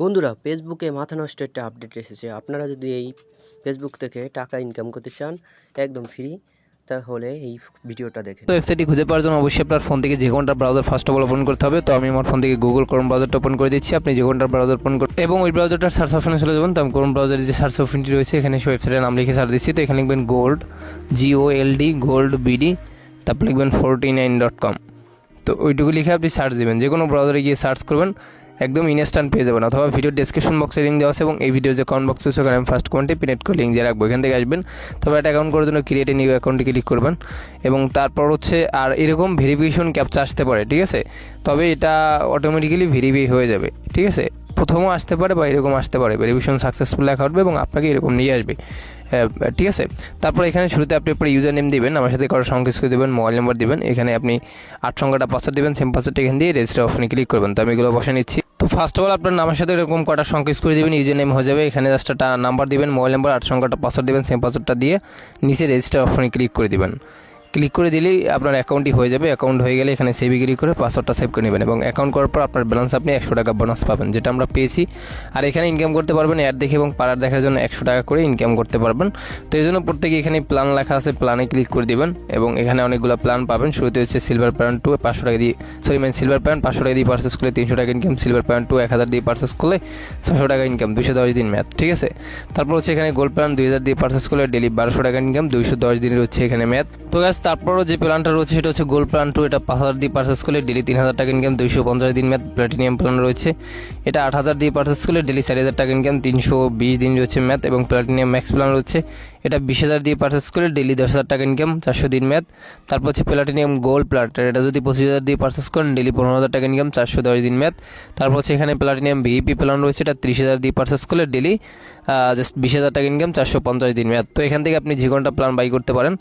বন্ধুরা ফেসবুকে মাথা নষ্ট একটা আপডেট এসেছে। আপনারা যদি এই ফেসবুক থেকে টাকা ইনকাম করতে চান, একদম ফ্রি তাহলে এই ভিডিওটা দেখেন। তো ওয়েবসাইটটি খুঁজে পাওয়ার জন্য অবশ্যই আপনার ফোন থেকে যে কোনটা browser first of all open করতে হবে, তো আমি আমার ফোন থেকে গুগল ক্রোম ব্রাউজারটা ওপেন করে দিচ্ছি। আপনি যে কোনটা ব্রাউজার ওপেন করুন এবং ওই ব্রাউজারটার সার্চ অপশনে চলে যাবেন। তো আমি ক্রোম ব্রাউজারের যে সার্চ অপশনটি রয়েছে, এখানে সেই ওয়েবসাইটের নাম লিখে সার্চ দিচ্ছি। তো এখানে লিখবেন gold G O L D gold BD তারপর লিখবেন ফোরটি নাইন ডট কম তো ওইটুকু লিখে আপনি সার্চ দেবেন। যে কোনো ব্রাউজারে গিয়ে সার্চ করবেন। একদম ইনস্ট্যান্ট পেয়ে যাবেন। অথবা ভিডিও ডিসক্রিপশন বক্সে লিঙ্ক দেওয়া আছে এবং এই ভিডিও যে কমেন্ট বক্স আছে, ওখানে আমি ফার্স্ট কমেন্টে পিনেট করে লিঙ্ক দিয়ে রাখব। এখান থেকে আসবেন, তবে একটা অ্যাকাউন্ট করার জন্য ক্রিয়েট নিউ অ্যাকাউন্টে ক্লিক করবেন এবং তারপর হচ্ছে আর এরকম ভেরিফিকেশন ক্যাপচা আসতে পারে, ঠিক আছে? তবে এটা অটোমেটিক্যালি ভেরিফাই হয়ে যাবে, ঠিক আছে? প্রথমও আসতে পারে বা এরকম আসতে পারে ভেরিফিকেশন সাকসেসফুল লেখা উঠবে এবং আপনাকে এরকম নিয়ে আসবে। ঠিক আছে? তারপর এখানে শুরুতে আপনি আপনার ইউজার নেম দিবেন, আমার সাথে সংকেত করে দেবেন মোবাইল নাম্বার দিবেন, এখানে আপনি আট সংখ্যাটা পাসওয়ার্ড দেবেন সেম পাসওয়ার্ডটা এখান দিয়ে রেজিস্টার অপশনে ক্লিক করবেন। তো আমি এগুলো বসে নিচ্ছি। তো ফার্স্ট অফ অল আপনার নামের সাথে এরকম কটা সংকেত করে দেবেন ইউজার নেম হয়ে যাবে, এখানে জাস্ট একটা নাম্বার দিবেন মোবাইল নাম্বার আট সংখ্যাটা পাসওয়ার্ড দেবেন সেম পাসওয়ার্ডটা দিয়ে নিচে রেজিস্টার অপশনে ক্লিক করে দিবেন। ক্লিক করে দিলেই আপনার অ্যাকাউন্টটি হয়ে যাবে। অ্যাকাউন্ট হয়ে গেলে এখানে সেভে ক্লিক করে পাসওয়ার্ডটা সেভ করে নেবেন এবং অ্যাকাউন্ট করার পর আপনার ব্যালেন্স আপনি একশো টাকা বোনাস পাবেন, যেটা আমরা পেয়েছি। আর এখানে ইনকাম করতে পারবেন অ্যাড দেখে এবং পাড়ার দেখার জন্য একশো টাকা করে ইনকাম করতে পারবেন। তো এই জন্য প্রত্যেকে এখানে প্ল্যান লেখা আছে প্ল্যানে ক্লিক করে দিবেন এবং এখানে অনেকগুলো প্ল্যান পাবেন। শুরুতে হচ্ছে সিলভার প্যান্ট টু পাঁচশো টাকা দিয়ে সরি মানে সিলভার প্যান্ট পাঁচশো টাকা দিয়ে পার্সেস করলে তিনশো টাকা ইনকাম সিলভার প্যান্ট টু এক হাজার দিয়ে পার্সেস করলে ছশো টাকা ইনকাম দুশো দশ দিন ম্যাথ ঠিক আছে? তারপর হচ্ছে এখানে গোল্ড প্ল্যান দুই হাজার দিয়ে পার্সেস করলে ডেলি বারোশো টাকা ইনকাম দুইশো দশ দিনের হচ্ছে এখানে ম্যাথ তো গ্যাস তারপরও যে প্ল্যানটা রয়েছে সেটা হচ্ছে গোল্ড প্ল্যান টু এটা পাঁচ হাজার দিয়ে পার্সেস করলে ডেলি তিন হাজার টাকা ইনকাম দুইশো পঞ্চাশ দিন ম্যাথ প্ল্যাটিনিয়াম প্ল্যান রয়েছে। এটা আট হাজার দিয়ে পার্সেস করলে ডেলি চারি হাজার টাকা ইনকাম তিনশো বিশ দিন রয়েছে ম্যাথ এবং প্ল্যাটিনিয়াম ম্যাক্স প্ল্যান রয়েছে। এটা বিশ হাজার দিয়ে পার্চেস করে ডেলি দশ হাজার টাকা ইনকাম চারশো দিন ম্যাথ তারপর হচ্ছে প্লাটিনিয়াম গোল্ড প্লাটার এটা যদি পঁচিশ হাজার দিয়ে পার্চেস করেন ডেলি পনেরো হাজার টাকা ইনকাম চারশো দশ দিন ম্যাথ তারপর হচ্ছে এখানে প্লাটিনিয়াম ভিইপি প্ল্যান রয়েছে, এটা ত্রিশ হাজার দিয়ে পার্চেস করলে ডেলি জাস্ট বিশ হাজার টাকা ইনকাম চারশো পঞ্চাশ দিন ম্যাথ তো এখান থেকে আপনি যে কোনটা প্ল্যান বাই করতে পারেন।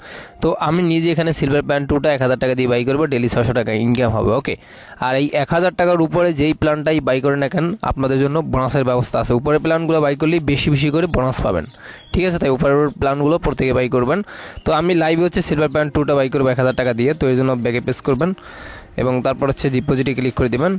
তো আমি নিজে এখানে সিলভার প্যান্ট টুটা এক হাজার টাকা দিয়ে বাই করব ডেলি ছশো টাকা ইনকাম হবে ওকে আর এই এক হাজার টাকার উপরে যেই প্ল্যানটাই বাই করেন এখন আপনাদের জন্য বোনাসের ব্যবস্থা আছে। উপরের প্ল্যানগুলো বাই করলেই বেশি বেশি করে বোনাস পাবেন। ঠিক আছে? তাই উপরের প্ল্যানগুলো প্রত্যেকে বাই করবেন। তো আমি লাইভে হচ্ছে সিলভার প্যান্ট টুটা বাই করব, এক হাজার টাকা দিয়ে। তো এই জন্য ব্যাগে পেস করবেন। এবং তারপর হচ্ছে ডিপোজিটে ক্লিক করে দিবেন।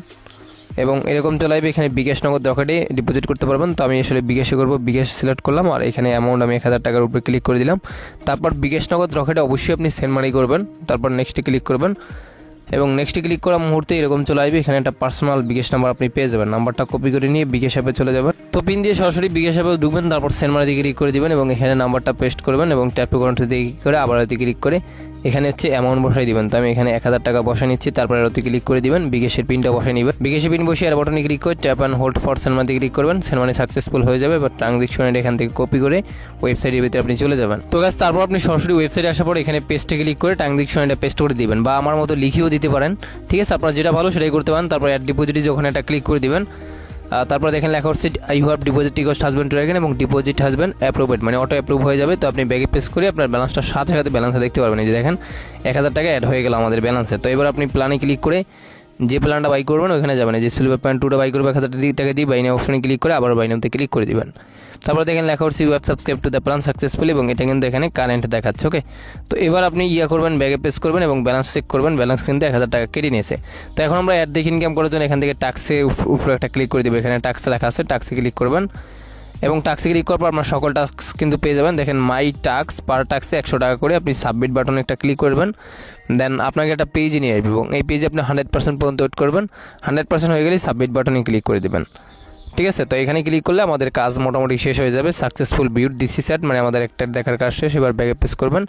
এবং এরকম চলে আসবে এখানে বিকাশ নগদ রকেটে ডিপোজিট করতে পারবেন। তো আমি আসলে বিকাশে করব, বিকাশ সিলেক্ট করলাম আর এখানে অ্যামাউন্ট আমি এক হাজার টাকার উপরে ক্লিক করে দিলাম। তারপর বিকাশ নগদ রকেটে অবশ্যই আপনি সেন্ড মানি করবেন। তারপর নেক্সটে ক্লিক করবেন। এবং নেক্সটে ক্লিক করার মুহূর্তে এরকম চলে আসবে। এখানে একটা পার্সোনাল বিকাশ নাম্বার আপনি পেয়ে যাবেন। নাম্বারটা কপি করে নিয়ে বিকাশ অ্যাপে চলে যাবেন। তো পিন দিয়ে সরাসরি বিকাশ অ্যাপে ঢুকবেন, তারপর সেন্ড মানি ক্লিক করে দিবেন এবং এখানে নাম্বারটা পেস্ট করবেন এবং ট্যাপ টু দিয়ে ক্লিক করে আবার ক্লিক করে এখানে হচ্ছে অ্যামাউন্ট বসাই দিবেন। তো আমি এখানে এক হাজার টাকা বসে নিচ্ছি, তারপর এরতে ক্লিক করে দিবেন, বিকাশের পিনটা বসে নেবেন। বিকাশের পিন বসে আর বাটনে ক্লিক করে tap and hold for send money click করবেন সেন্ড মানি সাকসেসফুল হয়ে যাবে বা ট্রানজেকশনের এখান থেকে কপি করে ওয়েবসাইটের ভিতরে আপনি চলে যাবেন। তো গাছ তারপর আপনি সরাসরি ওয়েবসাইটে আসার পর এখানে পেস্টে ক্লিক করে ট্রানজেকশনটা পেস্ট করে দিবেন, বা আমার মতো লিখেও দিতে পারেন। ঠিক আছে, আপনার যেটা ভালো সেটাই করতে পারেন, তারপর অ্যাড ডিপোজিটে যখন একটা ক্লিক করে দিবেন। তারপর দেখেন লেখা হচ্ছে you have deposit request has been to এবং ডিপোজিট হাজবেন্ড অ্যাপ্রুভেড মানে অটো অ্যাপ্রুভ হয়ে যাবে। তো আপনি ব্যাগে প্রেস করে আপনার ব্যালেন্সটা সাথে সাথে ব্যালেন্সে দেখতে পারবেন। এই যে দেখেন, এক হাজার টাকা অ্যাড হয়ে গেল আমাদের ব্যালেন্সে। তো এবার আপনি প্ল্যানে ক্লিক করে যে প্ল্যানটা বাই করবেন ওখানে যাবেন। যে সিলভার প্যান্ট টুটা বাই করবে এক হাজার টাকা দিয়ে বাইনে অপশনে ক্লিক করে আবার বাইনামতে ক্লিক করে দেবেন। তারপর দেখেন লেখা হচ্ছে have subscribe to the plan successful এবং এটা কিন্তু এখানে কারেন্ট দেখাচ্ছে ওকে তো এবার আপনি ইয়া করবেন ব্যাগে প্রেস করবেন এবং ব্যালেন্স চেক করবেন ব্যালেন্স কিন্তু এক হাজার টাকা কেটে নিয়েছে। তো এখন আমরা অ্যাড দেখে ইনকাম করার জন্য এখান থেকে টাক্সে উপরে একটা ক্লিক করে দেবো। এখানে টাক্সে লেখা আছে টাক্সে ক্লিক করবেন। এবং টাক্সে ক্লিক করার পর আপনার সকল টাস্ক কিন্তু পেয়ে যাবেন। দেখেন মাই টাক্স পার টাক্সে একশো টাকা করে আপনি সাবমিট বাটনে একটা ক্লিক করবেন। দেন আপনাকে একটা পেজ নিয়ে আসবে এবং এই পেজে আপনি হান্ড্রেড পার্সেন্ট পর্যন্ত ওয়েট করবেন। হান্ড্রেড পার্সেন্ট হয়ে গেলে সাবমিট বাটনে ক্লিক করে দেবেন। ঠিক আছে? তো এখানে ক্লিক করলে আমাদের কাজ মোটামুটি শেষ হয়ে যাবে। সাকসেসফুল বিউট দিসি সেট মানে আমাদের একটা দেখার কাজ শেষ, এবার ব্যাগে প্রেস করবেন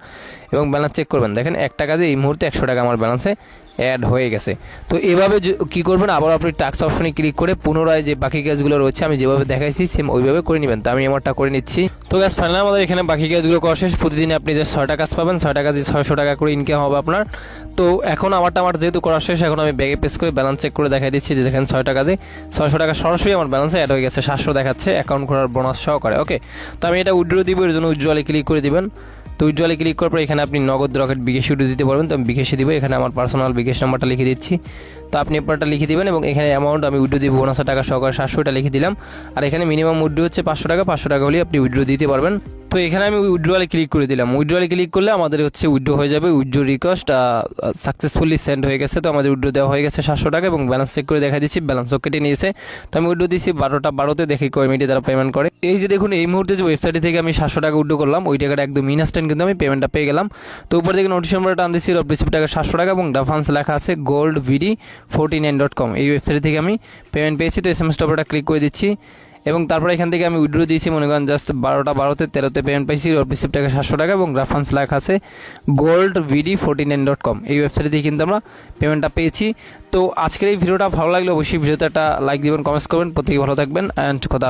এবং ব্যালেন্স চেক করবেন। দেখেন, একটা কাজে এই মুহূর্তে একশো টাকা আমার ব্যালেন্সে অ্যাড হয়ে গেছে। তো এভাবে কি করবেন? আবার আপনি টাক্স অপশনে ক্লিক করে পুনরায় যে বাকি কাজগুলো রয়েছে, আমি যেভাবে দেখাইছি সেম ওইভাবে করে নেবেন। তো আমি আমারটা করে নিচ্ছি। তো গ্যাস ফাইনাল আমাদের এখানে বাকি কাজগুলো করা শেষ। প্রতিদিন আপনি যে ছয়টা কাজ পাবেন। ছয়টা কাজে ছয়শো টাকা করে ইনকাম হবে আপনার। তো এখন আমারটা, আমার যেহেতু করা শেষ, এখন আমি ব্যাগে পেস করে ব্যালেন্স চেক করে দেখাই দিচ্ছি যে দেখেন ছয়টা কাজে ছয়শো টাকা সরাসরি আমার ব্যালেন্সে অ্যাড হয়ে গেছে, সাতশো দেখাচ্ছে অ্যাকাউন্ট খোলার বোনাস সহকারে। ওকে তো আমি এটা উইড্রো দিব, এর জন্য উজ্জ্বলে ক্লিক করে দিবেন। তো উজ্জ্বলে ক্লিক করার পর এখানে আপনি নগদ রকেট বিকেশি উইড্রো দিতে পারবেন, তো আমি বিকেশে দিব, এখানে আমার পার্সোনাল বিকেশ নাম্বারটা লিখে দিচ্ছি। তো আপনি আপনারটা লিখে দিবেন এবং এখানে অ্যামাউন্ট আমি উইড্রো দিব বোনাসের টাকা সহকারে সাতশো, এটা লিখে দিলাম। আর এখানে মিনিমাম উইড্রো হচ্ছে পাঁচশো টাকা পাঁচশো টাকা হলে আপনি উইড্রো দিতে পারবেন। তো এখানে আমি উইড্রোয়ালে ক্লিক করে দিলাম। উইড্রোয়ালে ক্লিক করলে আমাদের হচ্ছে উইড্রো হয়ে যাবে। উইড্রো রিকোয়েস্ট সাকসেসফুলি সেন্ড হয়ে গেছে। তো আমাদের উইড্রো দেওয়া হয়ে গেছে সাতশো টাকা এবং ব্যালেন্স চেক করে দেখা দিচ্ছি। ব্যালেন্সও কেটে নিয়েছে। তো আমি উইড্রো দিয়েছি বারোটা বারোতে। দেখি কয় মিনিটে তারা পেমেন্ট করে। এই যে দেখুন, এই মুহূর্তে যে ওয়েবসাইট থেকে আমি সাতশো টাকা উইড্রো করলাম, ওই টাকাটা একদম ইনস্ট্যান্ট কিন্তু আমি পেমেন্টটা পেয়ে গেলাম। তো উপর থেকে নোটিশ নাম্বার টান দিচ্ছি রিসিভ টাকা সাতশো টাকা এবং ডাফান্স লেখা আছে gold VD forty nine dot com এই ওয়েবসাইট থেকে আমি পেমেন্ট পেয়েছি। তো এস এম এস টপটা ক্লিক করে দিচ্ছি। এবং তারপরে এখান থেকে আমি উইড্রো দিয়েছি, মনে করেন জাস্ট বারোটা বারোতে তেরোতে পেমেন্ট পাইছি রিসিভ টাকা সাতশো টাকা এবং রেফারেন্স লেখা আছে gold VD forty nine dot com এই ওয়েবসাইটে দিয়ে কিন্তু আমরা পেমেন্টটা পেয়েছি। তো আজকের এই ভিডিওটা ভালো লাগলে অবশ্যই ভিডিওতে একটা লাইক দেবেন কমেন্টস করবেন। প্রত্যেকে ভালো থাকবেন অ্যান্ড কথা